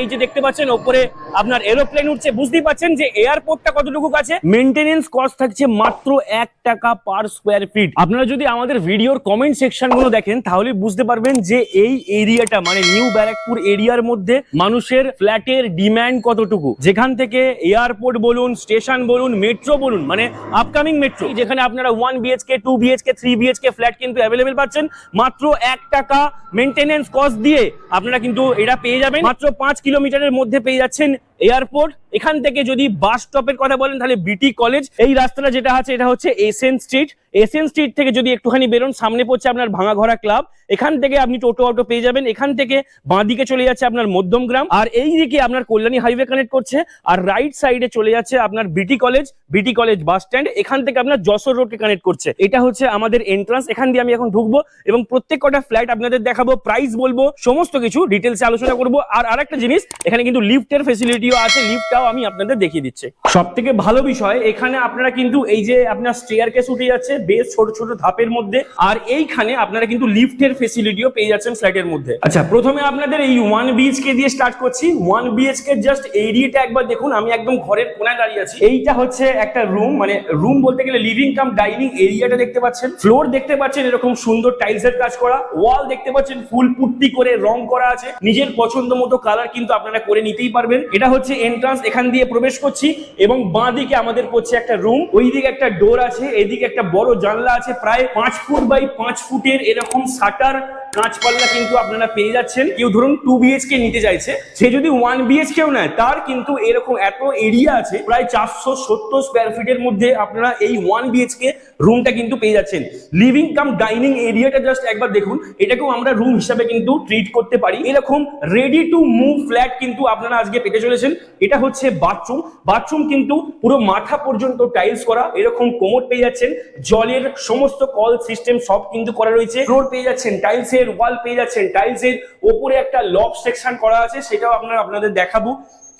এই যে দেখতে পাচ্ছেন, ওপরে আপনার এরোপ্লেন উঠছে, বুঝতেই পাচ্ছেন যে এয়ারপোর্টটা কতটুকু কাছে? মেনটেনেন্স কস্ট থাকছে মাত্র এক টাকা পার স্কোয়ার ফিট আপনারা যদি আমাদের ভিডিওর কমেন্ট সেকশনগুলো দেখেন, তাহলে বুঝতে পারবেন যে এই এরিয়াটা মানে নিউ ব্যারাকপুর এরিয়ার মধ্যে মানুষের ফ্ল্যাটের ডিমান্ড কতটুকু। যেখান থেকে এয়ারপোর্ট বলুন স্টেশন বলুন মেট্রো বলুন মানে আপকামিং মেট্রো যেখানে আপনারা one BHK two BHK three BHK flat কিন্তু অ্যাভেলেবেল পাচ্ছেন, মাত্র এক টাকা মেনটেনেন্স কস্ট দিয়ে আপনারা কিন্তু এটা পেয়ে যাবেন। মাত্র পাঁচ কিলোমিটারের মধ্যে পেয়ে যাচ্ছেন এয়ারপোর্ট, এখান থেকে যদি বাস স্টপের কথা বলেন তাহলে বিটি কলেজ, এই রাস্তাটা যেটা আছে এটা হচ্ছে এসএন স্ট্রিট এসএন স্ট্রিট থেকে যদি একটুখানি বেরোন, সামনে পড়ছে আপনার ভাঙাঘরা ক্লাব। এখান থেকে আপনি টোটো অটো পেয়ে যাবেন। এখান থেকে বাঁ দিকে চলে যাচ্ছে আপনার মধ্যমগ্রাম আর এই দিকে আপনার কল্যাণী হাইওয়ে কানেক্ট করছে। আর রাইট সাইডে চলে যাচ্ছে আপনার বিটি কলেজ বিটি কলেজ বাস স্ট্যান্ড এখান থেকে আপনার যশোর রোডকে কানেক্ট করছে। এটা হচ্ছে আমাদের এন্ট্রান্স এখান দিয়ে আমি এখন ঢুকবো এবং প্রত্যেক কটা ফ্ল্যাট আপনাদের দেখাবো প্রাইস বলব, সমস্ত কিছু ডিটেলসে আলোচনা করব। আর আরেকটা জিনিস, এখানে কিন্তু লিফটের ফেসিলিটিও আছে লিফটটাও আমি আপনাদের দেখিয়ে দিচ্ছি। সব থেকে ভালো বিষয়, এখানে আপনারা কিন্তু এই যে আপনার স্টেয়ার কেস উঠে যাচ্ছে, বেশ ছোট ছোট ধাপের মধ্যে, আর এইখানে আপনারা কিন্তু লিফটের ফেসিলিটিও পেয়ে যাচ্ছেন ফ্ল্যাটের মধ্যে। আচ্ছা প্রথমে আপনাদের এই ওয়ান বিএচকে দিয়ে স্টার্ট করছি। ওয়ান বিএচকে জাস্ট এরিয়াটা একবার দেখুন, আমি একদম ঘরের কোনায় দাঁড়িয়ে আছি। এইটা হচ্ছে একটা রুম মানে রুম বলতে গেলে লিভিং কাম ডাইনিং এরিয়াটা দেখতে পাচ্ছেন। ফ্লোর দেখতে পাচ্ছেন এরকম সুন্দর টাইলসের কাজ করা। ওয়াল দেখতে পাচ্ছেন ফুল পুট্টি করে রং করা আছে। নিজের পছন্দ মতো কালার কিন্তু আপনারা করে নিতেই পারবেন। এটা হচ্ছে এন্ট্রান্স এখান দিয়ে প্রবেশ করছি এবং বাঁ দিকে আমাদের পড়ছে একটা রুম ওই দিকে একটা ডোর আছে, এদিকে একটা বড় জানলা আছে, প্রায় পাঁচ ফুট বাই পাঁচ ফুটের এরকম শাটার কাঁচ পাল্লা কিন্তু আপনারা পেয়ে যাচ্ছেন। কেউ ধরুন টু বিএচকে নিতে চাইছে, সে যদি ওয়ান বিএচকেও নেয়, তার কিন্তু এরকম এত এরিয়া আছে, প্রায় চারশো সত্তর স্কোয়ার ফিটের মধ্যে আপনারা এই ওয়ান বিএচকে রুমটা কিন্তু পেয়ে যাচ্ছেন। লিভিং কাম ডাইনিং এরিয়াটা জাস্ট একবার দেখুন, এটাকেও আমরা রুম হিসাবে কিন্তু ট্রিট করতে পারি। এরকম রেডি টু মুভ ফ্ল্যাট কিন্তু আপনারা আজকে পেতে চলেছেন। এটা হচ্ছে বাথরুম বাথরুম কিন্তু পুরো মাথা পর্যন্ত টাইলস করা, এরকম কোমর পেয়ে যাচ্ছেন। জলের সমস্ত কল সিস্টেম সব কিন্তু করা রয়েছে। ফ্লোর পেয়ে যাচ্ছেন টাইলসের ওয়াল পেয়ে যাচ্ছেন। টাইলসের ওপরে একটা লব সেকশন করা আছে, সেটাও আপনারা আপনাদের দেখাবো।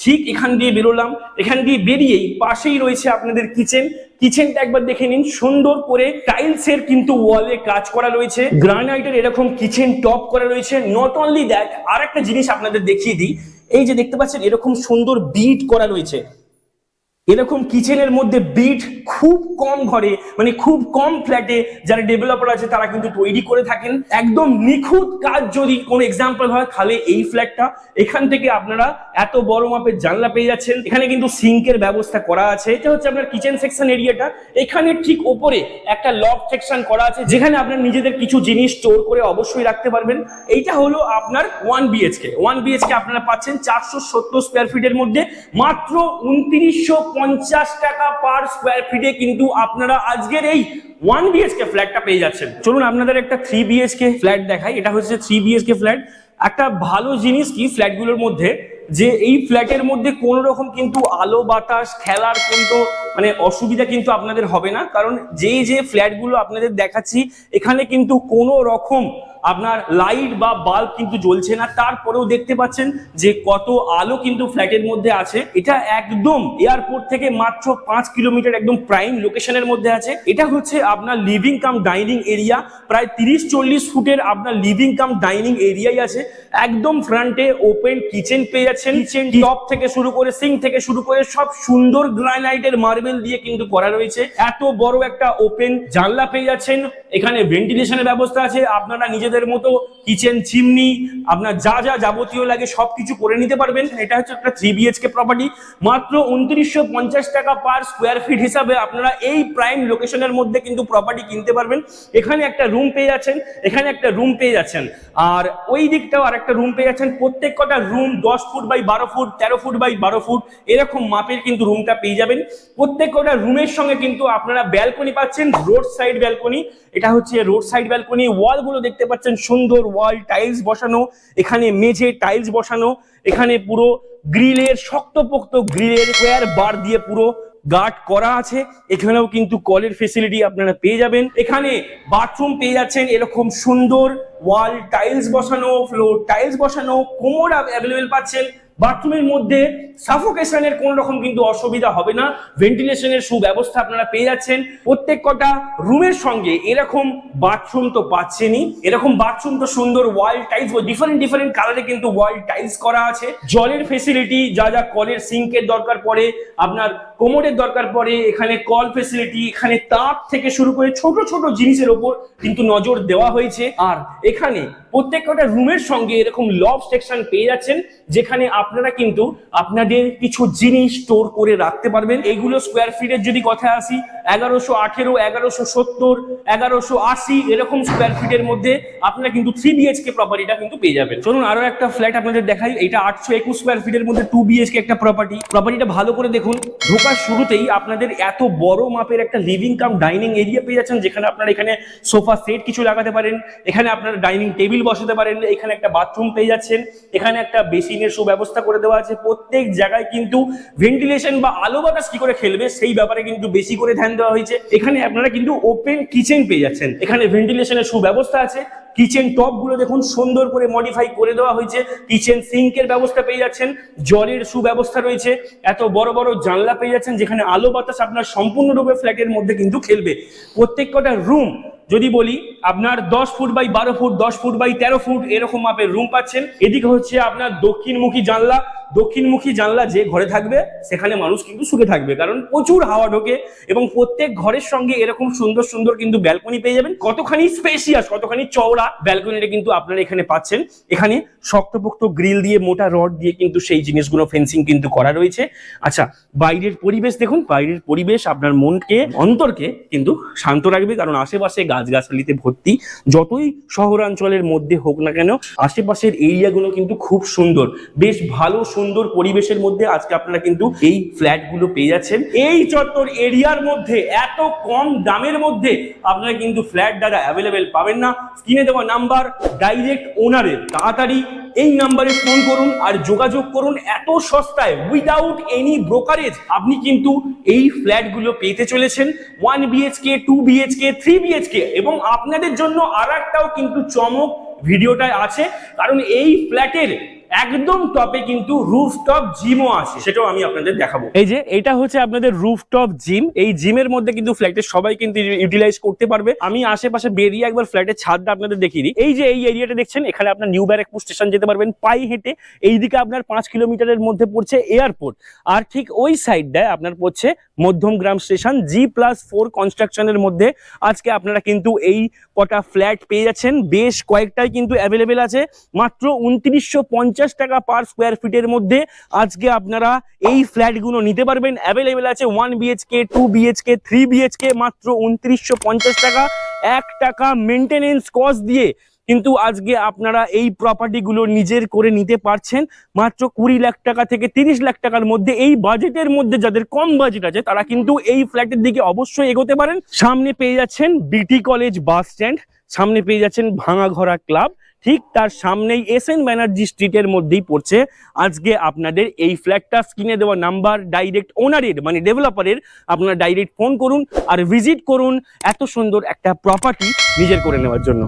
ঠিক এখান দিয়ে বেরোলাম। এখান দিয়ে বেরিয়েই পাশেই রয়েছে আপনাদের কিচেন কিচেনটা একবার দেখে নিন, সুন্দর করে টাইলসের কিন্তু ওয়ালে কাজ করা রয়েছে। গ্রানাইটের এরকম কিচেন টপ করা রয়েছে। নট অনলি দ্যাট আর একটা জিনিস আপনাদের দেখিয়ে দিই। এই যে দেখতে পাচ্ছেন, এরকম সুন্দর বিট করা রয়েছে। এরকম কিচেনের মধ্যে বিট খুব কম ঘরে মানে খুব কম ফ্ল্যাটে যারা ডেভেলপার আছে, তারা কিন্তু তৈরি করে থাকেন। একদম নিখুঁত কাজ যদি কোনো এক্সাম্পল হয়, তাহলে এই ফ্ল্যাটটা এখান থেকে আপনারা এত বড় মাপের জানলা পেয়ে যাচ্ছেন। এখানে কিন্তু সিঙ্কের ব্যবস্থা করা আছে। এটা হচ্ছে আপনার কিচেন সেকশন এরিয়াটা এখানে ঠিক ওপরে একটা লক সেকশন করা আছে, যেখানে আপনার নিজেদের কিছু জিনিস স্টোর করে অবশ্যই রাখতে পারবেন। এইটা হলো আপনার ওয়ান বিএচকে ওয়ান বিএচকে আপনারা পাচ্ছেন চারশো সত্তর স্কোয়ার ফিটের মধ্যে মাত্র উনত্রিশশো পঞ্চাশ টাকা পার স্কোয়ার ফিটে কিন্তু আপনারা আজকের এই ওয়ান বিএচকে ফ্ল্যাটটা পেয়ে যাচ্ছেন। চলুন আপনাদের একটা থ্রি বিএচকে ফ্ল্যাট দেখাই। এটা হচ্ছে থ্রি বিএচকে ফ্ল্যাট একটা ভালো জিনিস কি ফ্ল্যাটগুলোর মধ্যে? যে এই ফ্ল্যাটের মধ্যে কোনো রকম কিন্তু আলো বাতাস, খেলার কিন্তু মানে অসুবিধা কিন্তু আপনাদের হবে না। কারণ যে যে ফ্ল্যাটগুলো আপনাদের দেখাচ্ছি, এখানে কিন্তু কোনো রকম আপনার লাইট বা বাল্ব কিন্তু জ্বলছে না তারপরেও দেখতে পাচ্ছেন যে কত আলো কিন্তু ফ্ল্যাটের মধ্যে আছে। এটা একদম এয়ারপোর্ট থেকে মাত্র পাঁচ কিলোমিটার একদম প্রাইম লোকেশনের মধ্যে আছে। এটা হচ্ছে আপনার লিভিং কাম ডাইনিং এরিয়া। প্রায় তিরিশ চল্লিশ ফুটের আপনার লিভিং কাম ডাইনিং এরিয়াই আছে। একদম ফ্রন্টে ওপেন কিচেন পেয়ে যাচ্ছেন। কিচেন টপ থেকে শুরু করে সিং থেকে শুরু করে সব সুন্দর গ্রানাইটের মার্বেল দিয়ে কিন্তু করা রয়েছে। এত বড় একটা ওপেন জানলা পেয়ে যাচ্ছেন। এখানে ভেন্টিলেশনের ব্যবস্থা আছে। আপনারা নিজেদের মতো কিচেন চিমনি আপনার যা যা যাবতীয় লাগে সবকিছু করে নিতে পারবেন। এটা হচ্ছে একটা থ্রি বিএচকে প্রপার্টি মাত্র উনত্রিশশো পঞ্চাশ টাকা পার স্কোয়ার ফিট হিসাবে আপনারা এই প্রাইম লোকেশনের মধ্যে কিন্তু প্রপার্টি কিনতে পারবেন। এখানে একটা রুম পেয়ে যাচ্ছেন, এখানে একটা রুম পেয়ে যাচ্ছেন। আর ওই দিকটাও আর একটা রুম পেয়ে যাচ্ছেন। প্রত্যেক কটা রুম দশ ফুট বাই বারো ফুট, তেরো ফুট বাই বারো ফুট, এরকম মাপের কিন্তু রুমটা পেয়ে যাবেন। প্রত্যেক কটা রুমের সঙ্গে কিন্তু আপনারা ব্যালকনি পাচ্ছেন রোড সাইড ব্যালকনি এটা হচ্ছে রোড সাইড ব্যালকনি ওয়ালগুলো দেখতে পাচ্ছেন, সুন্দর ওয়াল টাইলস বসানো। এখানে মেঝে টাইলস বসানো, এখানে পুরো গ্রিলের, শক্তপোক্ত গ্রিলের কোয়ার বার দিয়ে পুরো গার্ড করা আছে। এখানেও কিন্তু কলের ফেসিলিটি আপনারা পেয়ে যাবেন। এখানে বাথরুম পেয়ে যাচ্ছেন এরকম সুন্দর ওয়াল টাইলস বসানো ফ্লোর টাইলস বসানো কোমর অ্যাভেলেবেল পাচ্ছেন। বাথরুমের মধ্যে সাফোকেশনের কোনো রকম কিন্তু অসুবিধা হবে না। ভেন্টিলেশনের সুব্যবস্থা আপনারা পেয়ে যাচ্ছেন। প্রত্যেক কটা রুমের সঙ্গে এরকম বাথরুম তো পাচ্ছেনই। এরকম বাথরুম তো সুন্দর ওয়াল টাইলস ডিফারেন্ট ডিফারেন্ট কালারে কিন্তু ওয়াল টাইলস করা আছে। জলের ফেসিলিটি যা যা কলের সিঙ্কের দরকার পড়ে, আপনার কোমরের দরকার পড়ে, এখানে কল ফেসিলিটি এখানে তাপ থেকে শুরু করে ছোট ছোট জিনিসের ওপর কিন্তু নজর দেওয়া হয়েছে। আর এখানে প্রত্যেকটা রুমের সঙ্গে এরকম লব সেকশন পেয়ে যাচ্ছেন, যেখানে আপনারা কিন্তু আপনাদের কিছু জিনিস স্টোর করে রাখতে পারবেন। এগুলো স্কোয়ার ফিটের যদি কথা আসি, এগারোশো আঠেরো, এগারোশো সত্তর, এগারোশো আশি, এরকম স্কোয়ার ফিটের মধ্যে আপনারা কিন্তু থ্রি বিএচকে প্রপার্টিটা কিন্তু পেয়ে যাবেন। চলুন আরও একটা ফ্ল্যাট আপনাদের দেখাই। এটা আটশো একুশ স্কোয়ার ফিটের মধ্যে টু বিএচকে একটা প্রপার্টি প্রপার্টিটা ভালো করে দেখুন। ঢোকার শুরুতেই আপনাদের এত বড় মাপের একটা লিভিং কাম ডাইনিং এরিয়া পেয়ে যাচ্ছেন, যেখানে আপনারা এখানে সোফা সেট কিছু লাগাতে পারেন, এখানে আপনারা ডাইনিং টেবিল বসাতে পারেন, এখানে একটা বাথরুম পেয়ে যাচ্ছেন, এখানে একটা বেসিনের সুব্যবস্থা করে দেওয়া আছে। প্রত্যেক জায়গায় কিন্তু ভেন্টিলেশন বা আলো বাতাস কি করে খেলবে, সেই ব্যাপারে কিন্তু বেশি করে ধ্যান দেওয়া হয়েছে। এখানে আপনারা কিন্তু ওপেন কিচেন পেয়ে যাচ্ছেন। এখানে ভেন্টিলেশনের সুব্যবস্থা আছে। কিচেন টপগুলো দেখুন সুন্দর করে মডিফাই করে দেওয়া হয়েছে। কিচেন সিঙ্কের ব্যবস্থা পেয়ে যাচ্ছেন, জলের সুব্যবস্থা রয়েছে, এত বড় বড় জানলা পেয়ে যাচ্ছেন যেখানে আলো বাতাস আপনার সম্পূর্ণরূপে ফ্ল্যাটের মধ্যে কিন্তু খেলবে। প্রত্যেক কটা রুম যদি বলি আপনার দশ ফুট বাই বারো ফুট, দশ ফুট বাই তেরো ফুট এরকম মাপের রুম পাচ্ছেন। এদিকে হচ্ছে আপনার দক্ষিণমুখী জানলা। দক্ষিণমুখী জানলা যে ঘরে থাকবে, সেখানে মানুষ কিন্তু সুখে থাকবে। কারণ প্রচুর হাওয়া ঢোকে এবং প্রত্যেক ঘরের সঙ্গে এরকম সুন্দর সুন্দর কিন্তু ব্যালকনি পেয়ে যাবেন। কতখানি স্পেশিয়াস কতখানি চওড়া ব্যালকনিটা কিন্তু আপনারা এখানে পাচ্ছেন। এখানে শক্তপোক্ত গ্রিল দিয়ে, মোটা রড দিয়ে কিন্তু সেই জিনিসগুলো ফেন্সিং কিন্তু করা রয়েছে। আচ্ছা বাইরের পরিবেশ দেখুন। বাইরের পরিবেশ আপনার মনকে, অন্তরকে কিন্তু শান্ত রাখবে। কারণ আশেপাশে গাছগাছালিতে ভর্তি। যতই শহরাঞ্চলের মধ্যে হোক না কেন, আশেপাশের এরিয়াগুলো কিন্তু খুব সুন্দর। বেশ ভালো, সুন্দর পরিবেশের মধ্যে আজকে আপনারা কিন্তু এই ফ্ল্যাটগুলো পেয়ে যাচ্ছেন। এই চত্বর এরিয়ার মধ্যে, এত কম দামের মধ্যে আপনারা কিন্তু ফ্ল্যাট দাদা অ্যাভেলেবেল পাবেন না। স্ক্রিনে দেওয়া নাম্বার ডাইরেক্ট ওনারের তাড়াতাড়ি এই নাম্বারে ফোন করুন আর যোগাযোগ করুন এত সস্তায় উইদাউট এনি ব্রোকারেজ আপনি কিন্তু এই ফ্ল্যাটগুলো পেতে চলেছেন। One BHK two BHK three BHK এবং আপনাদের জন্য আর একটাও কিন্তু চমক ভিডিওটায় আছে। কারণ এই ফ্ল্যাটের একদম টপে কিন্তু রুফটপ জিমও আছে। সেটাও আমি আপনাদের দেখাবো। এই যে, এটা হচ্ছে আপনাদের রুফটপ জিম। এই জিমের মধ্যে কিন্তু ফ্ল্যাটের সবাই কিন্তু ইউটিলাইজ করতে পারবে। আমি আশেপাশে বেরিয়ে একবার ফ্ল্যাটের ছাদটা আপনাদের দেখিয়ে দিই। এই যে, এই এরিয়াটা দেখছেন, এখানে আপনার নিউ ব্যারাকপুর স্টেশন যেতে পারবেন। পাই হেঁটে এইদিকে আপনার পাঁচ কিলোমিটারের মধ্যে পড়ছে এয়ারপোর্ট। আর ঠিক ওই সাইডটায় আপনার পড়ছে Madhyamgram station G plus four কনস্ট্রাকশনের মধ্যে। আজকে আপনারা কিন্তু এই কটা ফ্ল্যাট পেয়ে যাচ্ছেন। বেশ কয়েকটাই কিন্তু অ্যাভেলেবেল আছে। মাত্র উনত্রিশশো পঞ্চাশ টাকা পার স্কোয়ার ফিটের মধ্যে আজকে আপনারা এই ফ্ল্যাটগুলো নিতে পারবেন। অ্যাভেলেবেল আছে one BHK two BHK three BHK মাত্র উনত্রিশশো টাকা। এক টাকা মেনটেনেন্স কস্ট দিয়ে কিন্তু আজকে আপনারা এই প্রপার্টিগুলো নিজের করে নিতে পারছেন। মাত্র কুড়ি লাখ টাকা থেকে তিরিশ লাখ টাকার মধ্যে এই বাজেটের মধ্যে যাদের কম বাজেট আছে, তারা কিন্তু এই ফ্ল্যাটের দিকে অবশ্যই এগোতে পারেন। সামনে পেয়ে যাচ্ছেন বিটি কলেজ বাস স্ট্যান্ড সামনে পেয়ে যাচ্ছেন ভাঙাঘরা ক্লাব ঠিক তার সামনেই এস এন ব্যানার্জি স্ট্রিটের মধ্যেই পড়ছে। আজকে আপনাদের এই ফ্ল্যাটটা স্ক্রিনে দেওয়া নাম্বার ডাইরেক্ট ওনারের মানে ডেভেলপারের আপনারা ডাইরেক্ট ফোন করুন আর ভিজিট করুন এত সুন্দর একটা প্রপার্টি নিজের করে নেওয়ার জন্য।